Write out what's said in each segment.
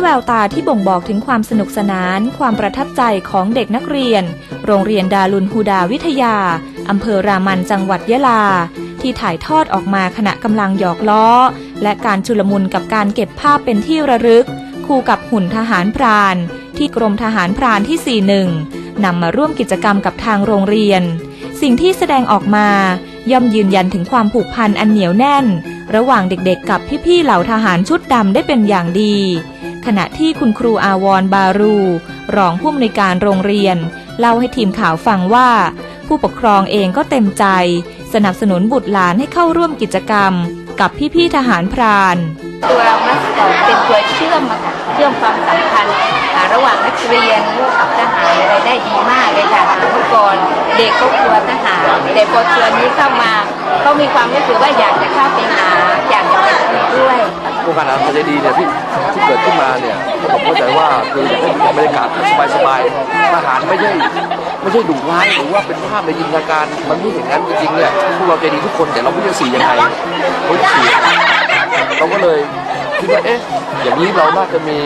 แววตาที่บ่งบอกถึงความสนุกสนาน ความประทับใจของเด็กนักเรียน โรงเรียนดารุนฮูดาวิทยา อำเภอรามันจังหวัดยะลา ที่ถ่ายทอดออกมาขณะกำลังหยอกล้อ และการชุลมุนกับการเก็บภาพเป็นที่ระลึก คู่กับหุ่นทหารพราน ที่กรมทหารพรานที่ 41นำมาร่วมกิจกรรมกับทางโรงเรียน สิ่งที่แสดงออกมา ย่อมยืนยันถึงความผูกพันอันเหนียวแน่น ระหว่างเด็กๆ กับพี่ๆเหล่าทหารชุดดำได้เป็นอย่างดี ขณะที่คุณครูอาวรบารู รองผู้อำนวยการโรงเรียน เล่าให้ทีมข่าวฟังว่า ผู้ปกครองเองก็เต็มใจ สนับสนุนบุตรหลานให้เข้าร่วมกิจกรรม กับพี่ๆทหารพราน ตัวมัสคอตเป็นตัวเชื่อมอะค่ะเชื่อมความสัมพันธ์ ระหว่างนักเรียนกับทหารอะไรได้ดีมากเลยค่ะเมื่อก่อนเด็กก็กลัวทหารแต่พอชือนี้เข้ามาเขามีความรู้สึกว่าอยากจะเข้าไปหาอยากจะไปคุยด้วยโครงการอาหารใจดีเนี่ยที่ที่เกิดขึ้นมาเนี่ยผมเข้าใจว่าคืออยากให้มีบรรยากาศสบายๆทหารไม่ใช่ไม่ใช่ดุร้ายหรือว่าเป็นภาพในจินตนาการมันไม่อย่างนั้นจริงๆเนี่ยพวกเราใจดีทุกคนแต่เราไม่รู้จะสียังไงไม่รู้สีเราก็เลยคิดว่าเอ๊ะอย่างนี้เราน่าจะมี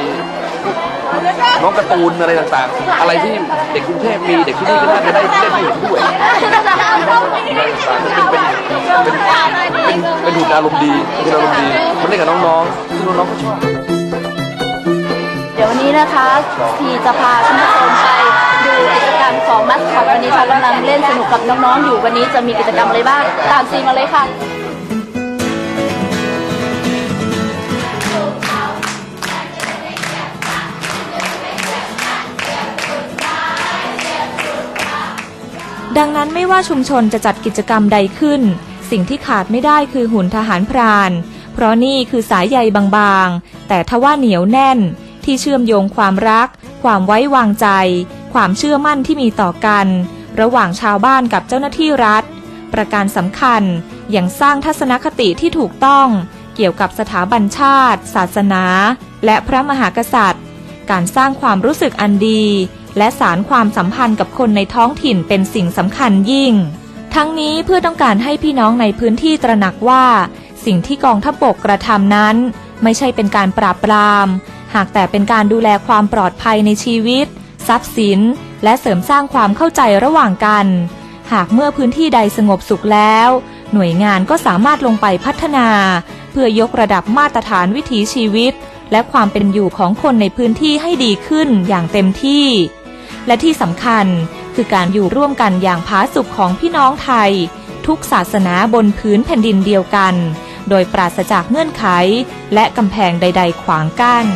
น้องการ์ตูนอะไรต่างๆ อะไรที่เด็กกรุงเทพมีเด็กที่นี่ก็น่าจะได้เล่นให้เห็นด้วยเป็นเป็นเป็นเป็นเป็นหุ่นอารมณ์ดีเป็นอารมณ์ดีมันเล่นกับน้องๆที่น้องๆก็ชอบเดี๋ยววันนี้นะคะทีจะพาคุณผู้ชมไปดูกิจกรรมของมัสคอตวันนี้เขากำลังเล่นสนุกกับน้องๆอยู่วันนี้จะมีกิจกรรมอะไรบ้างตามซีมาเลยค่ะ ดังนั้นไม่ว่าชุมชนจะจัดกิจกรรมใดขึ้น สิ่งที่ขาดไม่ได้คือหุ่นทหารพราน เพราะนี่คือสายใยบางๆ แต่ทว่าเหนียวแน่น ที่เชื่อมโยงความรัก ความไว้วางใจ ความเชื่อมั่นที่มีต่อกัน ระหว่างชาวบ้านกับเจ้าหน้าที่รัฐ ประการสำคัญอย่างสร้างทัศนคติที่ถูกต้อง เกี่ยวกับสถาบันชาติ ศาสนา และพระมหากษัตริย์ การสร้างความรู้สึกอันดี และสารความสัมพันธ์กับคนในท้องถิ่นเป็นสิ่งสำคัญยิ่ง ทั้งนี้เพื่อต้องการให้พี่น้องในพื้นที่ตระหนักว่า สิ่งที่กองทัพบกกระทำนั้น ไม่ใช่เป็นการปราบปราม หากแต่เป็นการดูแลความปลอดภัยในชีวิต ทรัพย์สิน และเสริมสร้างความเข้าใจระหว่างกัน หากเมื่อพื้นที่ใดสงบสุขแล้ว หน่วยงานก็สามารถลงไปพัฒนา เพื่อยกระดับมาตรฐานวิถีชีวิตและความเป็นอยู่ของคนในพื้นที่ให้ดีขึ้นอย่างเต็มที่ และที่สำคัญคือการอยู่ร่วมกันอย่างผาสุขของพี่น้องไทย ทุกศาสนาบนพื้นแผ่นดินเดียวกัน โดยปราศจากเงื่อนไข และกำแพงใด ๆ ขวางกั้น